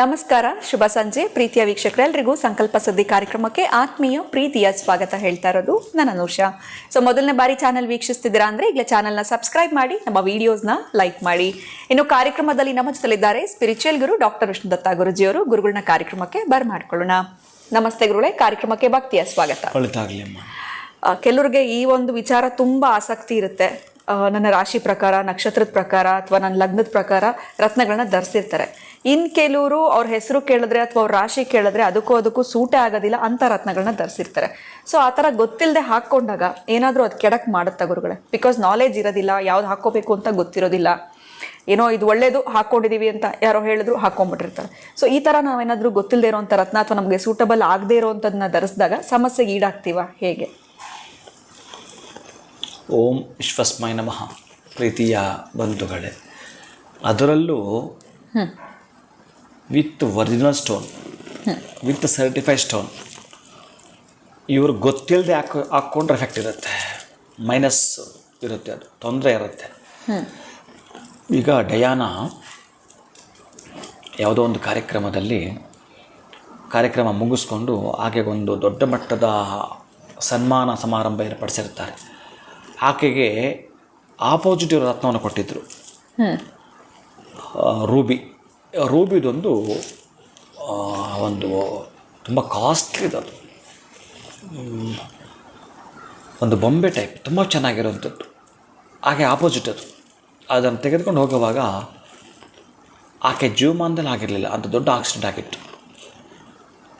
ನಮಸ್ಕಾರ ಶುಭ ಸಂಜೆ. ಪ್ರೀತಿಯ ವೀಕ್ಷಕರೆಲ್ಲರಿಗೂ ಸಂಕಲ್ಪ ಸುದ್ದಿ ಕಾರ್ಯಕ್ರಮಕ್ಕೆ ಆತ್ಮೀಯ ಪ್ರೀತಿಯ ಸ್ವಾಗತ ಹೇಳ್ತಾ ಇರೋದು ನನ್ನ ಅನುಷ ಸೊ ಮೊದಲನೇ ಬಾರಿ ಚಾನಲ್ ವೀಕ್ಷಿಸ್ತಿದ್ದೀರಾ ಅಂದ್ರೆ ಈಗಲೇ ಚಾನಲ್ನ ಸಬ್ಸ್ಕ್ರೈಬ್ ಮಾಡಿ ನಮ್ಮ ವಿಡಿಯೋಸ್ನ ಲೈಕ್ ಮಾಡಿ. ಇನ್ನು ಕಾರ್ಯಕ್ರಮದಲ್ಲಿ ನಮ್ಮ ಜೊತೆಲಿದ್ದಾರೆ ಸ್ಪಿರಿಚುವಲ್ ಗುರು ಡಾಕ್ಟರ್ ವಿಷ್ಣು ದತ್ತ ಗುರುಜಿಯವರು. ಗುರುಗಳನ್ನ ಕಾರ್ಯಕ್ರಮಕ್ಕೆ ಬರ್ಮಾಡ್ಕೊಳ್ಳೋಣ ನಮಸ್ತೆ ಗುರುಗಳೇ ಕಾರ್ಯಕ್ರಮಕ್ಕೆ ಭಕ್ತಿಯ ಸ್ವಾಗತ. ಕೆಲವರಿಗೆ ಈ ಒಂದು ವಿಚಾರ ತುಂಬಾ ಆಸಕ್ತಿ ಇರುತ್ತೆ. ನನ್ನ ರಾಶಿ ಪ್ರಕಾರ ನಕ್ಷತ್ರದ ಪ್ರಕಾರ ಅಥವಾ ನನ್ನ ಲಗ್ನದ ಪ್ರಕಾರ ರತ್ನಗಳನ್ನ ಧರಿಸಿರ್ತಾರೆ. ಇನ್ ಕೆಲವರು ಅವ್ರ ಹೆಸರು ಕೇಳಿದ್ರೆ ಅಥವಾ ಅವ್ರ ರಾಶಿ ಕೇಳಿದ್ರೆ ಅದಕ್ಕೂ ಅದಕ್ಕೂ ಸೂಟೇ ಆಗೋದಿಲ್ಲ ಅಂತ ರತ್ನಗಳನ್ನ ಧರಿಸಿರ್ತಾರೆ. ಸೊ ಆ ಥರ ಗೊತ್ತಿಲ್ಲದೆ ಹಾಕ್ಕೊಂಡಾಗ ಏನಾದರೂ ಅದು ಕೆಡಕ್ ಮಾಡುತ್ತಾ ಗುರುಗಳೇ? ಬಿಕಾಸ್ ನಾಲೆಜ್ ಇರೋದಿಲ್ಲ ಯಾವ್ದು ಹಾಕೋಬೇಕು ಅಂತ ಗೊತ್ತಿರೋದಿಲ್ಲ. ಏನೋ ಇದು ಒಳ್ಳೇದು ಹಾಕ್ಕೊಂಡಿದ್ದೀವಿ ಅಂತ ಯಾರೋ ಹೇಳಿದ್ರು ಹಾಕೊಂಡ್ಬಿಟ್ಟಿರ್ತಾರೆ ಸೊ ಈ ಥರ ನಾವೇನಾದರೂ ಗೊತ್ತಿಲ್ಲದೆ ಇರೋಂಥ ರತ್ನ ಅಥವಾ ನಮಗೆ ಸೂಟಬಲ್ ಆಗದೆ ಇರೋವಂಥದ್ದನ್ನ ಧರಿಸಿದಾಗ ಸಮಸ್ಯೆಗೆ ಈಡಾಗ್ತೀವ ಹೇಗೆ? ಓಂ ವಿಶ್ವಸ್ಮಯ ನಮಃ ಪ್ರೀತಿಯ ಬಂಧುಗಳೇ. ಅದರಲ್ಲೂ with original stone with certified stone. ಇವರು ಗೊತ್ತಿಲ್ಲದೆ ಹಾಕೋ ಹಾಕ್ಕೊಂಡ್ರೆ ಎಫೆಕ್ಟ್ ಇರುತ್ತೆ. ಮೈನಸ್ ಇರುತ್ತೆ ಅದು ತೊಂದರೆ ಇರುತ್ತೆ. ಈಗ ಡಯಾನ ಯಾವುದೋ ಒಂದು ಕಾರ್ಯಕ್ರಮದಲ್ಲಿ ಕಾರ್ಯಕ್ರಮ ಮುಗಿಸ್ಕೊಂಡು ಹಾಗೆ ಒಂದು ದೊಡ್ಡ ಮಟ್ಟದ ಸನ್ಮಾನ ಸಮಾರಂಭ ಏರ್ಪಡಿಸಿರ್ತಾರೆ ಆಕೆಗೆ ಆಪೋಸಿಟ್ ಇರೋ ರತ್ನವನ್ನು ಕೊಟ್ಟಿದ್ದರು ರೂಬಿ. ರೂಬಿದೊಂದು ಒಂದು ತುಂಬ ಅದು. ಒಂದು ಬೊಂಬೆ ಟೈಪ್ ತುಂಬ ಚೆನ್ನಾಗಿರುವಂಥದ್ದು. ಹಾಗೆ ಆಪೋಸಿಟ್ ಅದು. ಅದನ್ನು ತೆಗೆದುಕೊಂಡು ಹೋಗುವಾಗ ಆಕೆ ಜೀವಮಾನದಲ್ಲಿ ಆಗಿರಲಿಲ್ಲ, ಅಂತ ದೊಡ್ಡ ಆಕ್ಸಿಡೆಂಟ್ ಆಗಿತ್ತು.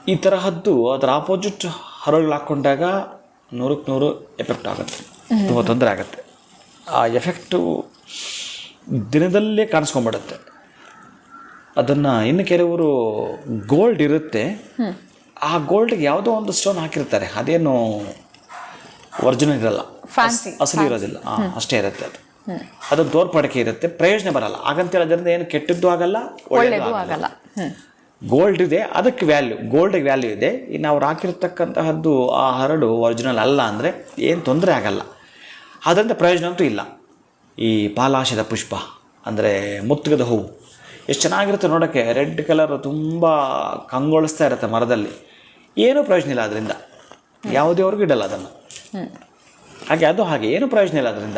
ಈ ತರಹದ್ದು ಅದರ ಆಪೋಸಿಟ್ ಹರಳು ಹಾಕ್ಕೊಂಡಾಗ ನೂರಕ್ಕೆ ನೂರು ಎಫೆಕ್ಟ್ ಆಗುತ್ತೆ. ತುಂಬ ತೊಂದರೆ ಆಗುತ್ತೆ. ಆ ಎಫೆಕ್ಟು ದಿನದಲ್ಲೇ ಕಾಣಿಸ್ಕೊಂಡ್ಬಿಡುತ್ತೆ ಅದನ್ನು ಇನ್ನು ಕೆಲವರು ಗೋಲ್ಡ್ ಇರುತ್ತೆ. ಆ ಗೋಲ್ಡ್ಗೆ ಯಾವುದೋ ಒಂದು ಸ್ಟೋನ್ ಹಾಕಿರ್ತಾರೆ. ಅದೇನು ಒರಿಜಿನಲ್ ಇರಲ್ಲ. ಅಸಲಿ ಇರೋದಿಲ್ಲ. ಅಷ್ಟೇ ಇರುತ್ತೆ ಅದು. ಅದು ತೋರ್ಪಡಿಕೆ ಇರುತ್ತೆ. ಪ್ರಯೋಜನ ಬರಲ್ಲ. ಹಾಗಂತ ಹೇಳೋದ್ರಿಂದ ಏನು ಕೆಟ್ಟದ್ದು ಆಗಲ್ಲ ಒಳ್ಳೆಯದು ಆಗಲ್ಲ. ಆಗಲ್ಲ. ಗೋಲ್ಡ್ ಇದೆ ಅದಕ್ಕೆ ವ್ಯಾಲ್ಯೂ ಗೋಲ್ಡಿಗೆ ವ್ಯಾಲ್ಯೂ ಇದೆ. ಇನ್ನು ಅವ್ರು ಹಾಕಿರ್ತಕ್ಕಂತಹದ್ದು ಆ ಹರಡು ಒರಿಜಿನಲ್ ಅಲ್ಲ ಅಂದರೆ ಏನು ತೊಂದರೆ ಆಗಲ್ಲ. ಅದರಿಂದ ಪ್ರಯೋಜನ ಅಂತೂ ಇಲ್ಲ. ಈ ಪಾಲಾಶದ ಪುಷ್ಪ ಅಂದರೆ ಮುತ್ತುಗದ ಹೂವು. ಎಷ್ಟು ಚೆನ್ನಾಗಿರುತ್ತೆ ನೋಡೋಕ್ಕೆ ರೆಡ್ ಕಲರ್ ತುಂಬ ಕಂಗೊಳಿಸ್ತಾ ಇರುತ್ತೆ ಮರದಲ್ಲಿ. ಏನೂ ಪ್ರಯೋಜನ ಇಲ್ಲ ಅದರಿಂದ. ಯಾವುದೇ ಅವ್ರಿಗೂ ಇಡಲ್ಲ ಅದನ್ನು. ಹಾಗೆ ಅದು ಹಾಗೆ ಏನೂ ಪ್ರಯೋಜನ ಇಲ್ಲ ಅದರಿಂದ.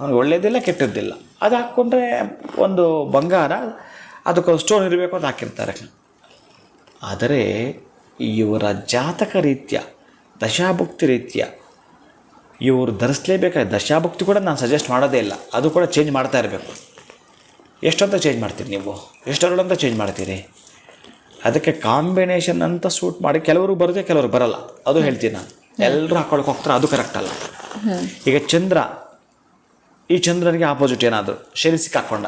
ಅವ್ನಿಗೆ ಒಳ್ಳೆಯದಿಲ್ಲ ಕೆಟ್ಟದ್ದಿಲ್ಲ. ಅದು ಹಾಕ್ಕೊಂಡ್ರೆ ಒಂದು ಬಂಗಾರ ಅದಕ್ಕೊಂದು ಸ್ಟೋನ್ ಇರಬೇಕು ಅಂತ ಹಾಕಿರ್ತಾರೆ. ಆದರೆ ಇವರ ಜಾತಕ ರೀತಿಯ ದಶಾಭುಕ್ತಿ ರೀತಿಯ ಇವರು ಧರಿಸಲೇಬೇಕಾದ ದಶಾಭುಕ್ತಿ ಕೂಡ ನಾನು ಸಜೆಸ್ಟ್ ಮಾಡೋದೇ ಇಲ್ಲ. ಅದು ಕೂಡ ಚೇಂಜ್ ಮಾಡ್ತಾ ಇರಬೇಕು. ಎಷ್ಟಂತ ಚೇಂಜ್ ಮಾಡ್ತೀರಿ ನೀವು? ಎಷ್ಟರಲ್ಲಂತ ಚೇಂಜ್ ಮಾಡ್ತೀರಿ? ಅದಕ್ಕೆ ಕಾಂಬಿನೇಷನ್ ಅಂತ ಸೂಟ್ ಮಾಡಿ ಕೆಲವರು ಬರುತ್ತೆ ಕೆಲವರು ಬರಲ್ಲ. ಅದು ಹೇಳ್ತೀನಿ ನಾನು. ಎಲ್ಲರೂ ಹಾಕೊಳಕ್ಕೆ ಹೋಗ್ತಾರೆ ಅದು ಕರೆಕ್ಟ್ ಅಲ್ಲ. ಈಗ ಚಂದ್ರ ಈ ಚಂದ್ರನಿಗೆ ಆಪೋಸಿಟ್ ಏನಾದರೂ ಶನಿ ಹಾಕ್ಕೊಂಡ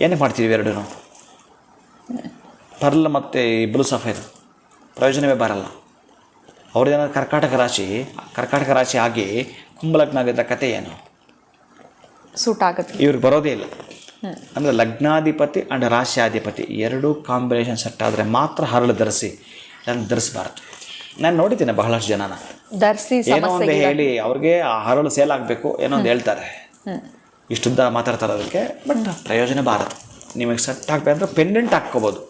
ಏನೇ ಮಾಡ್ತೀವಿ ಎರಡೂ ಪರ್ಲ್ ಮತ್ತು ಈ ಬ್ಲೂ ಸಫೇರ್ ಪ್ರಯೋಜನವೇ ಬರಲ್ಲ. ಅವ್ರದ್ದೇನಾದ್ರು ಕರ್ಕಾಟಕ ರಾಶಿ ಕರ್ಕಾಟಕ ರಾಶಿ ಆಗಿ ಕುಂಬಲಗ್ನ ಆಗಿದ್ದ ಕತೆ ಏನು? ಸೂಟ್ ಆಗುತ್ತೆ. ಇವ್ರಿಗೆ ಬರೋದೇ ಇಲ್ಲ. ಅಂದರೆ ಲಗ್ನಾಧಿಪತಿ ಆ್ಯಂಡ್ ರಾಶ್ಯಾಧಿಪತಿ ಎರಡೂ ಕಾಂಬಿನೇಷನ್ ಸೆಟ್ ಆದರೆ ಮಾತ್ರ ಹರಳು ಧರಿಸಿ ನಾನು ಧರಿಸಬಾರ್ದು. ನಾನು ನೋಡಿದ್ದೀನಿ ಬಹಳಷ್ಟು ಜನನ. ಧರಿಸಿ ಏನೋ ಒಂದು ಹೇಳಿ ಅವ್ರಿಗೆ ಆ ಹರಳು ಸೇಲ್ ಆಗಬೇಕು ಏನೋ ಒಂದು ಹೇಳ್ತಾರೆ. ಇಷ್ಟುದ್ದ ಮಾತಾಡ್ತಾರೆ ಅದಕ್ಕೆ ಬಟ್ ಪ್ರಯೋಜನ ಬಾರದು ನಿಮಗೆ ಸೆಟ್ ಆಗಬೇಕಂದ್ರೆ ಪೆಂಡೆಂಟ್ ಹಾಕ್ಕೋಬೋದು.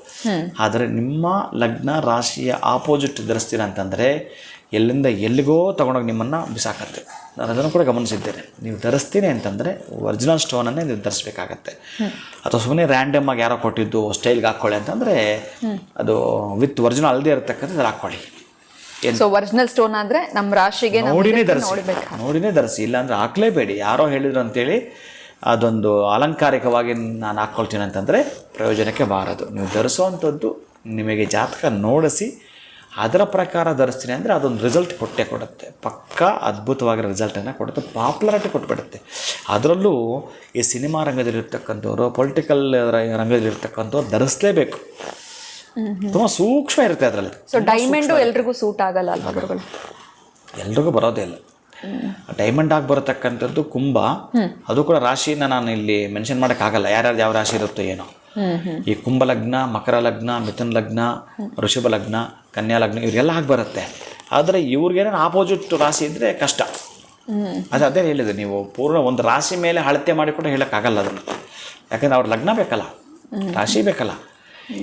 ಆದರೆ ನಿಮ್ಮ ಲಗ್ನ ರಾಶಿಯ ಆಪೋಸಿಟ್ ಧರಿಸ್ತೀರ ಅಂತಂದರೆ ಎಲ್ಲಿಂದ ಎಲ್ಲಿಗೋ ತೊಗೊಂಡೋಗಿ ನಿಮ್ಮನ್ನು ಬಿಸಾಕತ್ತೆ. ನಾನು ಅದನ್ನು ಕೂಡ ಗಮನಿಸಿದ್ದೇನೆ. ನೀವು ಧರಿಸ್ತೀನಿ ಅಂತಂದರೆ ಒರಿಜಿನಲ್ ಸ್ಟೋನನ್ನೇ ನೀವು ಧರಿಸ್ಬೇಕಾಗತ್ತೆ. ಅಥವಾ ಸುಮ್ಮನೆ ರ್ಯಾಂಡಮ್ ಆಗಿ ಯಾರೋ ಕೊಟ್ಟಿದ್ದು ಸ್ಟೈಲ್ಗೆ ಹಾಕ್ಕೊಳ್ಳಿ ಅಂತಂದರೆ ಅದು ವಿತ್ ಒರಿಜಿನಲ್ ಅಲ್ಲದೆ ಇರತಕ್ಕಂಥದ್ದು ಹಾಕ್ಕೊಳ್ಳಿ. ಸೊ ಒರಿಜಿನಲ್ ಸ್ಟೋನ್ ಆದ್ರೆ ನಮ್ಮ ರಾಶಿಗೆ ನೋಡಿನೇ ಧರಿಸಿ. ನೋಡಿನೇ ಧರಿಸಿ. ಇಲ್ಲಾಂದ್ರೆ ಹಾಕ್ಲೇಬೇಡಿ. ಯಾರೋ ಹೇಳಿದ್ರು ಅಂತೇಳಿ ಅದೊಂದು ಅಲಂಕಾರಿಕವಾಗಿ ನಾನು ಹಾಕ್ಕೊಳ್ತೀನಿ ಅಂತಂದರೆ ಪ್ರಯೋಜನಕ್ಕೆ ಬಾರದು. ನೀವು ಧರಿಸುವಂಥದ್ದು ನಿಮಗೆ ಜಾತಕ ನೋಡಿಸಿ ಅದರ ಪ್ರಕಾರ ಧರಿಸ್ತೀನಿ ಅಂದರೆ ಅದೊಂದು ರಿಸಲ್ಟ್ ಕೊಟ್ಟೇ ಕೊಡುತ್ತೆ. ಪಕ್ಕಾ ಅದ್ಭುತವಾಗಿರೋ ರಿಸಲ್ಟನ್ನು ಕೊಡುತ್ತೆ ಪಾಪ್ಯುಲಾರಿಟಿ ಕೊಟ್ಬಿಡುತ್ತೆ. ಅದರಲ್ಲೂ ಈ ಸಿನಿಮಾ ರಂಗದಲ್ಲಿರ್ತಕ್ಕಂಥವ್ರು ಪೊಲಿಟಿಕಲ್ ರಂಗದಲ್ಲಿರ್ತಕ್ಕಂಥವ್ರು ಧರಿಸಲೇಬೇಕು. ತುಂಬ ಸೂಕ್ಷ್ಮ ಇರುತ್ತೆ ಅದರಲ್ಲಿ. ಸೊ ಡೈಮಂಡು ಎಲ್ರಿಗೂ ಸೂಟ್ ಆಗಲ್ಲ ಎಲ್ರಿಗೂ ಬರೋದೇ ಇಲ್ಲ. ಡೈಮಂಡ್ ಆಗಿ ಬರತಕ್ಕಂಥದ್ದು ಕುಂಭ. ಅದು ಕೂಡ ರಾಶಿನ ನಾನು ಇಲ್ಲಿ ಮೆನ್ಷನ್ ಮಾಡೋಕ್ಕಾಗಲ್ಲ. ಯಾರ್ಯಾರು ಯಾವ ರಾಶಿ ಇರುತ್ತೋ ಏನೋ. ಈ ಕುಂಭ ಲಗ್ನ ಮಕರ ಲಗ್ನ ಮಿಥುನ್ ಲಗ್ನ ಋಷಭ ಲಗ್ನ ಕನ್ಯಾ ಲಗ್ನ ಇವರಿಗೆಲ್ಲ ಆಗಿ ಬರುತ್ತೆ ಆದರೆ ಇವ್ರಿಗೇನೇನು ಆಪೋಸಿಟ್ ರಾಶಿ ಇದ್ದರೆ ಕಷ್ಟ. ಅದು ಅದೇ ಹೇಳಿದೆ ನೀವು ಪೂರ್ಣ ಒಂದು ರಾಶಿ ಮೇಲೆ ಅಳತೆ ಮಾಡಿ ಕೂಡ ಹೇಳೋಕ್ಕಾಗಲ್ಲ ಅದನ್ನು. ಯಾಕಂದ್ರೆ ಅವ್ರ ಲಗ್ನ ಬೇಕಲ್ಲ ರಾಶಿ ಬೇಕಲ್ಲ.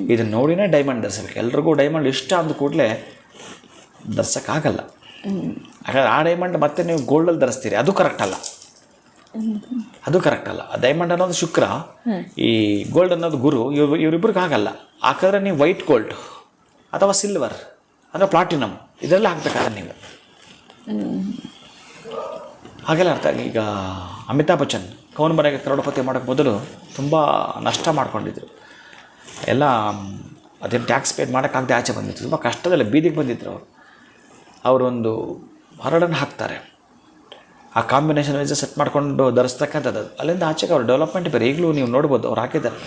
ಇದನ್ನ ನೋಡಿನೇ ಡೈಮಂಡ್ ಧರಿಸ್ಬೇಕು. ಎಲ್ರಿಗೂ ಡೈಮಂಡ್ ಇಷ್ಟ ಅಂದ ಕೂಡಲೇ ಧರ್ಸೋಕ್ಕಾಗಲ್ಲ. ಯಾಕಂದ್ರೆ ಆ ಡೈಮಂಡ್ ಮತ್ತೆ ನೀವು ಗೋಲ್ಡಲ್ಲಿ ಧರಿಸ್ತೀರಿ. ಅದು ಕರೆಕ್ಟ್ ಅಲ್ಲ. ಅದು ಕರೆಕ್ಟ್ ಅಲ್ಲ. ಡೈಮಂಡ್ ಅನ್ನೋದು ಶುಕ್ರ, ಈ ಗೋಲ್ಡ್ ಅನ್ನೋದು ಗುರು ಇವ್ ಇವರಿಬ್ರಿಗೆ ಆಗಲ್ಲ ಹಾಕಿದ್ರೆ ನೀವು ವೈಟ್ ಗೋಲ್ಡ್ ಅಥವಾ ಸಿಲ್ವರ್ ಅಂದರೆ ಪ್ಲಾಟಿನಮ್ ಇದೆಲ್ಲ ಹಾಕ್ಬೇಕಾದ್ರೆ ನೀವು. ಹಾಗೆಲ್ಲ ಅರ್ಥ ಈಗ ಅಮಿತಾಬ್ ಬಚ್ಚನ್, ಕೌನ್ ಮನೆಗೆ ಕರೋಡಪತಿ ಮಾಡೋಕ್ಕೆ ಮೊದಲು ತುಂಬ ನಷ್ಟ ಮಾಡ್ಕೊಂಡಿದ್ರು. ಎಲ್ಲ ಅದೇನು ಟ್ಯಾಕ್ಸ್ ಪೇಡ್ ಮಾಡೋಕ್ಕಾಗದೆ ಆಚೆ ಬಂದಿತ್ತು ತುಂಬ ಕಷ್ಟದಲ್ಲಿ ಬೀದಿಗೆ ಬಂದಿದ್ರು ಅವರು. ಅವರೊಂದು ಹರಡನ್ನು ಹಾಕ್ತಾರೆ. ಆ ಕಾಂಬಿನೇಷನ್ ವೈಸ್ ಸೆಟ್ ಮಾಡ್ಕೊಂಡು ಧರಿಸ್ತಕ್ಕಂಥದ್ದು. ಅಲ್ಲಿಂದ ಆಚೆಗೆ ಅವ್ರ ಡೆವಲಪ್ಮೆಂಟ್ ಬೇರೆ. ಈಗಲೂ ನೀವು ನೋಡ್ಬೋದು, ಅವ್ರು ಹಾಕಿದ್ದಾರೆ.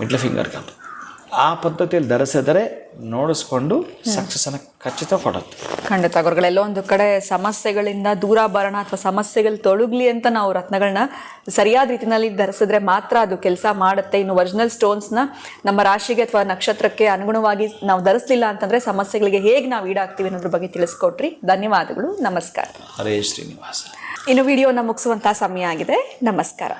ಮಿಡ್ಲ್ ಫಿಂಗರ್ ಕಂಡು ಆ ಪದ್ಧತಿಯಲ್ಲಿ ಧರಿಸಿದರೆ ನೋಡಿಸ್ಕೊಂಡು ಸಕ್ಸಸ್ಸನ್ನು ಖಚಿತ ಕೊಡುತ್ತೆ ಖಂಡಿತ ಗುರುಗಳೆಲ್ಲ ಒಂದು ಕಡೆ ಸಮಸ್ಯೆಗಳಿಂದ ದೂರ ಬರೋಣ ಅಥವಾ ಸಮಸ್ಯೆಗಳು ತೊಳಗ್ಲಿ ಅಂತ ನಾವು ರತ್ನಗಳನ್ನ ಸರಿಯಾದ ರೀತಿಯಲ್ಲಿ ಧರಿಸಿದ್ರೆ ಮಾತ್ರ ಅದು ಕೆಲಸ ಮಾಡುತ್ತೆ. ಇನ್ನು ಒರಿಜಿನಲ್ ಸ್ಟೋನ್ಸ್ನ ನಮ್ಮ ರಾಶಿಗೆ ಅಥವಾ ನಕ್ಷತ್ರಕ್ಕೆ ಅನುಗುಣವಾಗಿ ನಾವು ಧರಿಸಲಿಲ್ಲ ಅಂತಂದ್ರೆ ಸಮಸ್ಯೆಗಳಿಗೆ ಹೇಗೆ ನಾವು ಈಡಾಗ್ತೀವಿ ಅನ್ನೋದ್ರ ಬಗ್ಗೆ ತಿಳಿಸ್ಕೊಟ್ರಿ. ಧನ್ಯವಾದಗಳು. ನಮಸ್ಕಾರ. ಹರೇ ಶ್ರೀನಿವಾಸ. ಇನ್ನು ವಿಡಿಯೋನ ಮುಗಿಸುವಂತಹ ಸಮಯ ಆಗಿದೆ. ನಮಸ್ಕಾರ.